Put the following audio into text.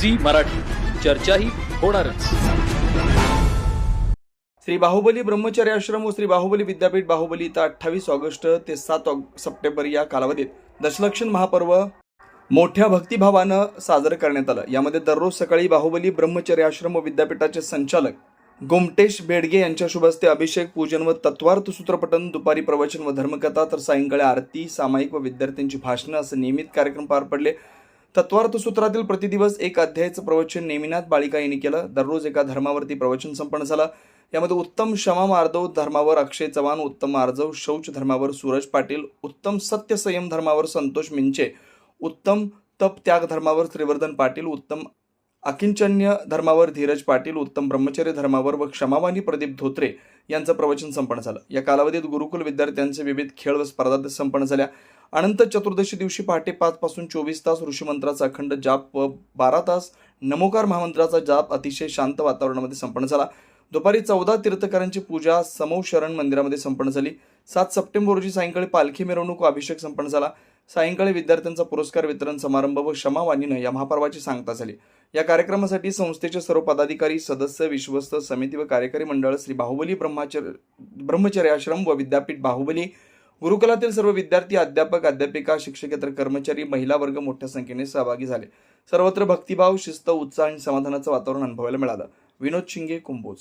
Zee Marathi. चर्चाही होणारच. श्री बाहुबली ब्रह्मचर्य आश्रम व श्री बाहुबली विद्यापीठ बाहुबली इथं अठ्ठावीस ऑगस्ट ते सात सप्टेंबर या कालावधीत दशलक्षण महापर्व मोठ्या भक्तिभावानं साजरं करण्यात आलं. यामध्ये दररोज सकाळी बाहुबली ब्रह्मचर्य आश्रम व विद्यापीठाचे संचालक गोमटेश बेडगे यांच्या शुभस्ते अभिषेक पूजन व तत्वार्थ सूत्रपठन दुपारी प्रवचन व धर्मकथा तर सायंकाळी आरती सामायिक व विद्यार्थ्यांची भाषणं असे नियमित कार्यक्रम पार पडले. तत्वार्थ सूत्रातील प्रतिदिवस एक अध्यायाचं प्रवचन नेमिनाथ बाळिका यांनी केलं. दररोज एका धर्मावरती प्रवचन संपन्न झालं. यामध्ये उत्तम क्षमा मार्दव धर्मावर अक्षय चव्हाण उत्तम आर्जव शौच धर्मावर सूरज पाटील उत्तम सत्य संयम धर्मावर संतोष मिंचे उत्तम तप त्याग धर्मावर श्रीवर्धन पाटील उत्तम अकिंचन्य धर्मावर धीरज पाटील उत्तम ब्रह्मचर्य धर्मावर व क्षमावानी प्रदीप धोत्रे यांचं प्रवचन संपन्न झालं. या कालावधीत गुरुकुल विद्यार्थ्यांचे विविध खेळ व स्पर्धा संपन्न झाल्या. अनंत चतुर्दशी दिवशी पहाटे पाचपासून चोवीस तास ऋषीमंत्राचा अखंड जाप व बारा तास नमोकार महामंत्राचा जाप अतिशय शांत वातावरणामध्ये संपन्न झाला. दुपारी चौदा तीर्थकरांची पूजा समो शरण मंदिरामध्ये संपन्न झाली. सात सप्टेंबर रोजी सायंकाळी पालखी मिरवणूक व अभिषेक संपन्न झाला. सायंकाळी विद्यार्थ्यांचा पुरस्कार वितरण समारंभ व क्षमावाणीनं या महापर्वाची सांगता झाली. या कार्यक्रमासाठी संस्थेचे सर्व पदाधिकारी सदस्य विश्वस्त समिती व कार्यकारी मंडळ श्री बाहुबली ब्रह्माचर्य ब्रह्मचर्य आश्रम व विद्यापीठ बाहुबली गुरुकुलातील सर्व विद्यार्थी अध्यापक अध्यापिका शिक्षकेतर कर्मचारी महिला वर्ग मोठ्या संख्येने सहभागी झाले. सर्वत्र भक्तिभाव शिस्त उत्साह आणि समाधानाचं वातावरण अनुभवायला मिळालं. विनोद शिंगे कुंभोज.